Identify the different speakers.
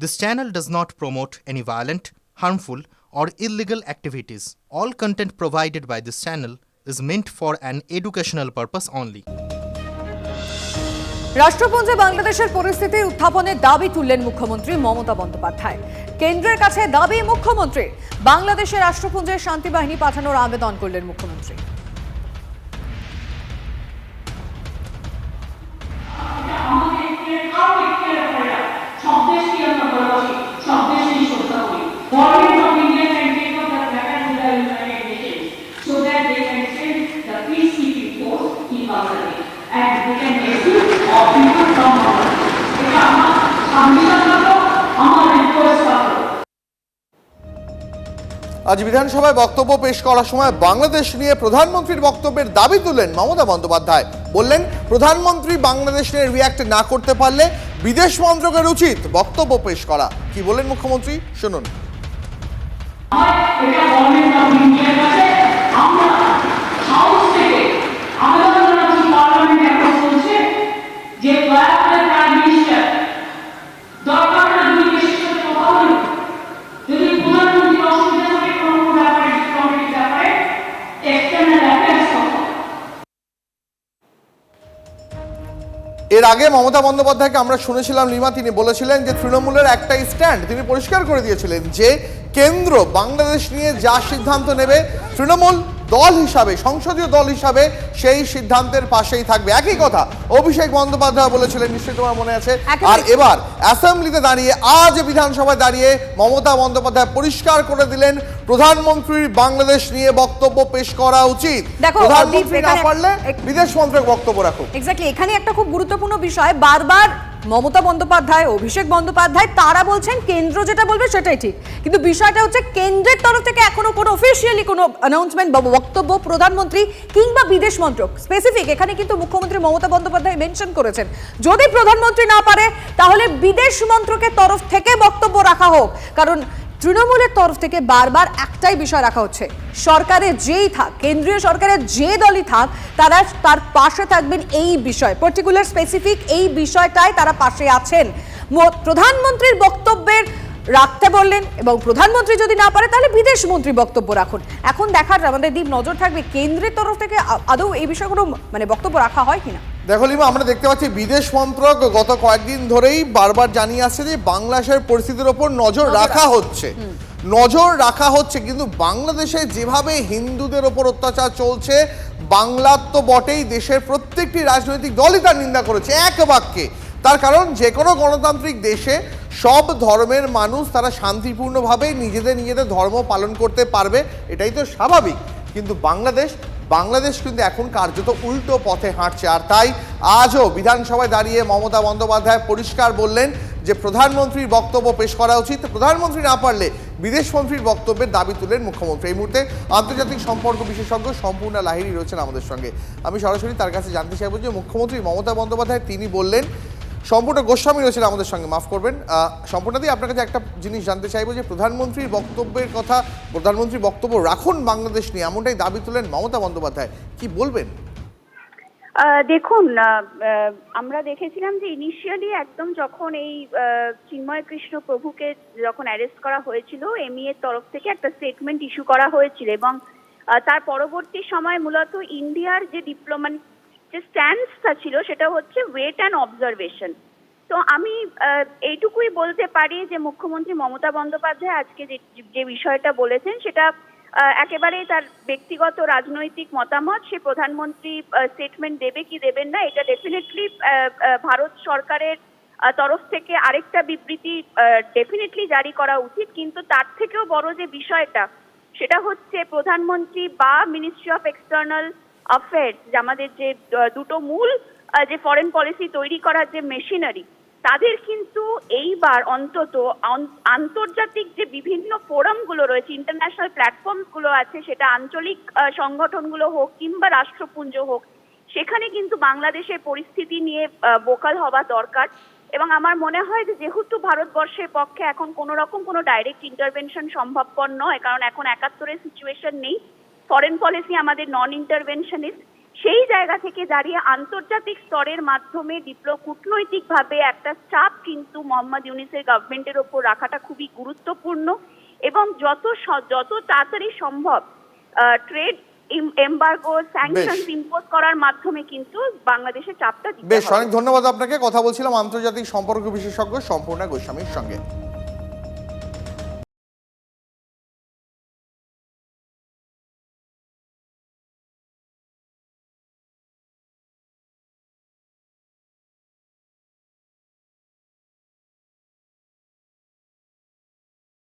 Speaker 1: This channel does not promote any violent, harmful, or illegal activities. All content provided by this channel is meant for an educational purpose only.
Speaker 2: রাষ্ট্রপুঞ্জে বাংলাদেশের পরিস্থিতির উত্থাপনের দাবি তুললেন মুখ্যমন্ত্রী মমতা বন্দ্যোপাধ্যায় কেন্দ্রের কাছে দাবি মুখ্যমন্ত্রী বাংলাদেশের রাষ্ট্রপুঞ্জে শান্তি বাহিনী পাঠানোর আবেদন করলেন মুখ্যমন্ত্রী
Speaker 3: আজ বিধানসভায় বক্তব্য পেশ করার সময় বাংলাদেশ নিয়ে প্রধানমন্ত্রীর বক্তব্যের দাবি তুললেন মমতা বন্দ্যোপাধ্যায়। বললেন, প্রধানমন্ত্রী বাংলাদেশ নিয়ে রিয়াক্ট না করতে পারলে বিদেশ মন্ত্রকের উচিত বক্তব্য পেশ করা। কি বলেন মুখ্যমন্ত্রী? শুনুন। এর আগে মমতা বন্দ্যোপাধ্যায়কে আমরা শুনেছিলাম লিমা তিনি বলেছিলেন যে তৃণমূলের একটা স্ট্যান্ড তিনি পরিষ্কার করে দিয়েছিলেন যে কেন্দ্র বাংলাদেশ নিয়ে যা সিদ্ধান্ত নেবে, তৃণমূল দল হিসাবে সংসদীয় দল হিসাবে সেই সিদ্ধান্তের পাশেই থাকবে। একই কথা অভিষেক বন্দ্যোপাধ্যায় বলেছিলেন নিশ্চয়ই তোমার মনে আছে? আর এবার অ্যাসেম্বলিতে দাঁড়িয়ে আজ বিধানসভায় দাঁড়িয়ে মমতা বন্দ্যোপাধ্যায় পরিষ্কার করে দিলেন প্রধানমন্ত্রীর বাংলাদেশ নিয়ে বক্তব্য পেশ করা উচিত।
Speaker 2: দেখো,
Speaker 3: প্রধানমন্ত্রী না পারলে বিদেশ মন্ত্রক বক্তব্য রাখো
Speaker 2: এক্স্যাক্টলি এখানে একটা খুব গুরুত্বপূর্ণ বিষয় বারবার মমতা বন্দ্যোপাধ্যায়, অভিষেক বন্দ্যোপাধ্যায়, তারা বলছেন কেন্দ্র যেটা বলবে সেটাই ঠিক। কিন্তু বিষয়টা হচ্ছে কেন্দ্রের তরফ থেকে এখনও কোনো অফিসিয়ালি কোনো অ্যানাউন্সমেন্ট বা বক্তব্য প্রধানমন্ত্রী কিংবা বিদেশ মন্ত্রক স্পেসিফিক এখানে কিন্তু মুখ্যমন্ত্রী মমতা বন্দ্যোপাধ্যায় মেনশন করেছেন। যদি প্রধানমন্ত্রী না পারে, তাহলে বিদেশ মন্ত্রকের তরফ থেকে বক্তব্য রাখা হোক। কারণ তৃণমূলের তরফ থেকে বারবার একটাই বিষয় রাখা হচ্ছে। সরকারে যেই থাক, কেন্দ্রীয় সরকারের যে দলই থাক, তারা তার পাশে থাকবেন এই বিষয়। পার্টিকুলার স্পেসিফিক এই বিষয়টায় তারা পাশে আছেন। প্রধানমন্ত্রীর বক্তব্যের রাখতে বললেন এবং প্রধানমন্ত্রী যদি না পারে, তাহলে বিদেশ মন্ত্রী বক্তব্য রাখুন। এখন দেখার আমাদের দ্বীপ নজর থাকবে কেন্দ্রের তরফ থেকে আদৌ এই বিষয়ে কোনো মানে বক্তব্য রাখা হয় কিনা?
Speaker 3: দেখো লিমা আমরা দেখতে পাচ্ছি বিদেশ মন্ত্রক গত কয়েকদিন ধরেই বারবার জানিয়ে আসছে যে বাংলাদেশের পরিস্থিতির ওপর নজর রাখা হচ্ছে। নজর রাখা হচ্ছে কিন্তু বাংলাদেশে যেভাবে হিন্দুদের ওপর অত্যাচার চলছে বাংলার তো বটেই দেশের প্রত্যেকটি রাজনৈতিক দলই তার নিন্দা করেছে এক বাক্যে। তার কারণ যে কোনো গণতান্ত্রিক দেশে সব ধর্মের মানুষ তারা শান্তিপূর্ণভাবে নিজেদের নিজেদের ধর্ম পালন করতে পারবে এটাই তো স্বাভাবিক। কিন্তু বাংলাদেশ বাংলাদেশ কিন্তু এখন কার্যত উল্টো পথে হাঁটছে। আর তাই আজও বিধানসভায় দাঁড়িয়ে মমতা বন্দ্যোপাধ্যায় পরিষ্কার বললেন যে প্রধানমন্ত্রীর বক্তব্য পেশ করা উচিত। প্রধানমন্ত্রী না পারলে বিদেশমন্ত্রীর বক্তব্যের দাবি তুলেন মুখ্যমন্ত্রী। এই মুহূর্তে আন্তর্জাতিক সম্পর্ক বিশেষজ্ঞ সম্পূর্ণ লাহিড়ী রয়েছেন আমাদের সঙ্গে। আমি সরাসরি তার কাছে জানতে চাইব যে মুখ্যমন্ত্রী মমতা বন্দ্যোপাধ্যায় তিনি বললেন সম্পূর্ণ গোস্বামী রয়েছেন আমাদের সঙ্গে, মাফ করবেন। সম্পূর্ণাদি আপনার কাছে একটা জিনিস জানতে চাইব যে প্রধানমন্ত্রীর বক্তব্যের কথা, প্রধানমন্ত্রীর বক্তব্য রাখুন বাংলাদেশ নিয়ে, এমনটাই দাবি তুলেন মমতা বন্দ্যোপাধ্যায়। কি বলবেন?
Speaker 4: দেখুন আমরা দেখেছিলাম যে ইনিশিয়ালি একদম যখন এই চিন্ময় কৃষ্ণ প্রভুকে যখন অ্যারেস্ট করা হয়েছিল এমই এর তরফ থেকে একটা স্টেটমেন্ট ইস্যু করা হয়েছিল এবং তার পরবর্তী সময় মূলত ইন্ডিয়ার যে ডিপ্লোম্যাট যে স্ট্যান্ডসটা ছিল সেটা হচ্ছে ওয়েট অ্যান্ড অবজারভেশন তো আমি এইটুকুই বলতে পারি যে মুখ্যমন্ত্রী মমতা বন্দ্যোপাধ্যায় আজকে যে বিষয়টা বলেছেন সেটা একেবারেই তার ব্যক্তিগত রাজনৈতিক মতামত। সে প্রধানমন্ত্রী স্টেটমেন্ট দেবে কি দেবেন না, এটা ডেফিনেটলি ভারত সরকারের তরফ থেকে আরেকটা বিবৃতি ডেফিনেটলি জারি করা উচিত। কিন্তু তার থেকেও বড় যে বিষয়টা, সেটা হচ্ছে প্রধানমন্ত্রী বা মিনিস্ট্রি অফ এক্সটার্নাল অ্যাফেয়ার্স যে আমাদের যে দুটো মূল যে ফরেন পলিসি তৈরি করার যে মেশিনারি তাদের কিন্তু এইবার অন্তত আন্তর্জাতিক যে বিভিন্ন ফোরামগুলো রয়েছে ইন্টারন্যাশনাল প্ল্যাটফর্মসগুলো আছে, সেটা আঞ্চলিক সংগঠনগুলো হোক কিংবা রাষ্ট্রপুঞ্জ হোক, সেখানে কিন্তু বাংলাদেশের পরিস্থিতি নিয়ে বোকাল হওয়া দরকার। এবং আমার মনে হয় যে যেহেতু ভারতবর্ষের পক্ষে এখন কোনো রকম কোনো ডাইরেক্ট ইন্টারভেনশন সম্ভবপর নয়, কারণ এখন একাত্তরের সিচুয়েশন নেই ফরেন পলিসি আমাদের নন ইন্টারভেনশনিস্ট সেই জায়গা থেকে দাঁড়িয়ে আন্তর্জাতিক স্তরের মাধ্যমে ডিপ্লো কূটনৈতিকভাবে একটা চাপ কিন্তু মোহাম্মদ ইউনিসের গভর্নমেন্টের ওপর রাখাটা খুবই গুরুত্বপূর্ণ এবং যত যত তাড়াতাড়ি সম্ভব ট্রেড এমবার্গো স্যাংশনস ইম্পোজ করার মাধ্যমে কিন্তু বাংলাদেশের চাপটা
Speaker 3: বেশ অনেক ধন্যবাদ আপনাকে। কথা বলছিলাম আন্তর্জাতিক সম্পর্ক বিশেষজ্ঞ সম্পূর্ণা গোস্বামীর সঙ্গে।